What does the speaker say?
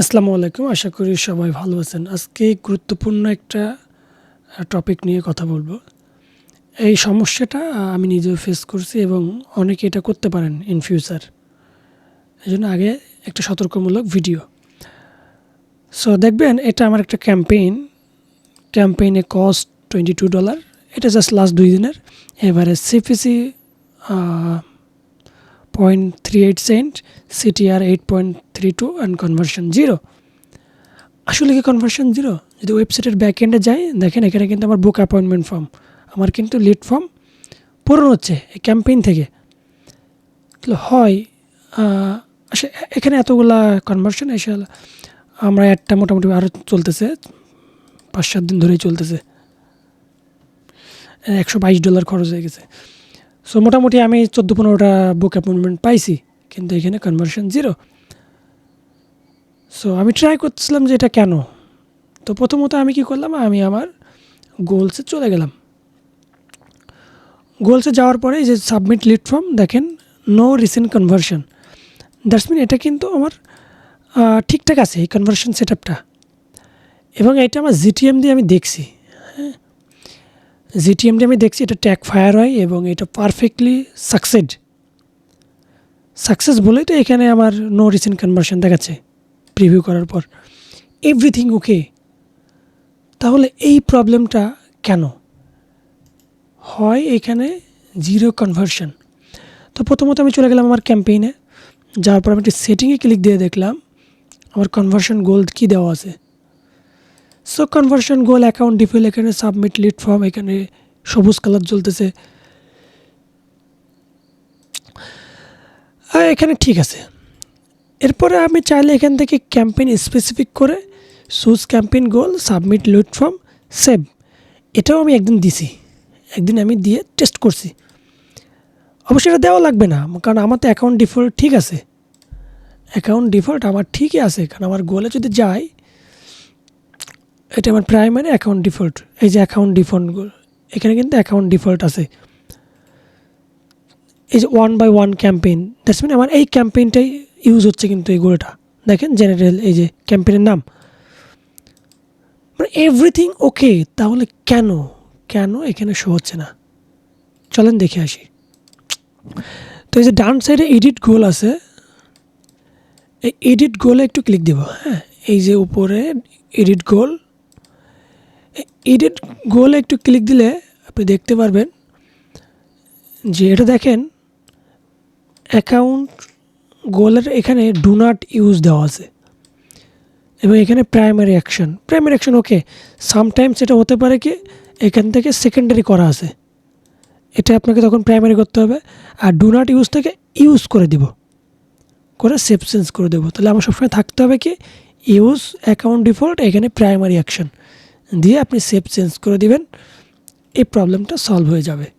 আসসালামু আলাইকুম, আশা করি সবাই ভালো আছেন। আজকে গুরুত্বপূর্ণ একটা টপিক নিয়ে কথা বলব। এই সমস্যাটা আমি নিজেও ফেস করছি এবং অনেকে এটা করতে পারেন ইন ফিউচার এই জন্য আগে একটা সতর্কমূলক ভিডিও সো দেখবেন, এটা আমার একটা ক্যাম্পেইন ক্যাম্পেইনে কস্ট টোয়েন্টি টু ডলার এটা জাস্ট লাস্ট দুই দিনের। এবারে CPC point three eight cent CTR eight point three two and conversion zero আসলে কি কনভার্সন জিরো যদি ওয়েবসাইটের ব্যাক এন্ডে যাই দেখেন এখানে কিন্তু আমার বুক অ্যাপয়েন্টমেন্ট ফর্ম আমার কিন্তু লিড ফর্ম পূরণ হচ্ছে এই ক্যাম্পেইন থেকে। হয় আহ, আসে এখানে এতগুলা কনভার্সন এসে আমরা একটা মোটামুটি আরও চলতেছে পাঁচ সাত দিন ধরেই চলতেছে। একশো বাইশ ডলার খরচ হয়ে গেছে। সো মোটামুটি আমি চোদ্দ পনেরোটা বুক অ্যাপয়েন্টমেন্ট পাইছি কিন্তু এখানে কনভার্সন জিরো সো আমি ট্রাই করছিলাম যে এটা কেন? তো প্রথমত আমি কি করলাম? আমি আমার গোলসে চলে গেলাম। গোলসে যাওয়ার পরে যে সাবমিট লিড ফর্ম দেখেন no recent conversion that's mean এটা কিন্তু আমার ঠিকঠাক আছে, এই কনভার্সন সেট আপটা এবং এটা আমার জিটিএম দিয়ে আমি দেখছি হ্যাঁ? জিটিএম দিয়ে আমি দেখছি, এটা ট্যাগ ফায়ার হয় এবং এটা পারফেক্টলি সাকসেড সাকসেস বলেই তো এখানে আমার নো রিসেন্ট কনভার্সন দেখাচ্ছে। প্রিভিউ করার পর এভরিথিং ওকে তাহলে এই প্রবলেমটা কেন? হয় এখানে জিরো কনভার্সন তো প্রথমত আমি চলে গেলাম আমার ক্যাম্পেইনে যাওয়ার পর আমি একটি সেটিংয়ে ক্লিক দিয়ে দেখলাম, আমার কনভার্সন গোল কী দেওয়া আছে? So conversion goal account default এখানে সাবমিট লিড ফর্ম এখানে সবুজ কালার জ্বলতেছে। এখানে ঠিক আছে। এরপরে আমি চাইলে এখান থেকে ক্যাম্পেইন স্পেসিফিক করে choose campaign goal submit lead form save এটাও আমি একদিন দিছি। একদিন আমি দিয়ে টেস্ট করছি। অবশ্যই এটা দেওয়া লাগবে না, কারণ আমার তো অ্যাকাউন্ট ডিফল্ট ঠিক আছে। অ্যাকাউন্ট ডিফল্ট আমার ঠিকই আছে, কারণ আমার গোলে যদি যাই, এটা আমার প্রাইমারি অ্যাকাউন্ট ডিফল্ট এই যে অ্যাকাউন্ট ডিফল্ট গোল এখানে কিন্তু অ্যাকাউন্ট ডিফল্ট আছে। এই যে one by one campaign that's mean আমার এই ক্যাম্পেইনটাই ইউজ হচ্ছে কিন্তু এই গোলটা দেখেন জেনারেল এই যে ক্যাম্পেনের নাম। মানে এভরিথিং ওকে তাহলে কেন? কেন এখানে শো হচ্ছে না? চলেন দেখে আসি। তো এই যে ডান সাইডে এডিট গোল আছে। এই এডিট গোলে একটু ক্লিক দেব হ্যাঁ? এই যে উপরে এডিট গোল এডিট গোলে একটু ক্লিক দিলে আপনি দেখতে পারবেন যে এটা দেখেন অ্যাকাউন্ট গোলের এখানে ডু নট ইউজ দেওয়া আছে। এবং এখানে primary action primary action okay sometimes এটা হতে পারে কি, এখান থেকে সেকেন্ডারি করা আছে। এটা আপনাকে তখন প্রাইমারি করতে হবে। আর ডু নট ইউজ থেকে ইউজ করে দিব। করে সেভ চেঞ্জ করে দেবো। তাহলে আমার সবসময় থাকতে হবে কি ইউজ অ্যাকাউন্ট ডিফল্ট এখানে প্রাইমারি অ্যাকশন দিয়ে আপনি সেভ চেঞ্জ করে দিবেন। এই প্রবলেমটা সলভ হয়ে যাবে।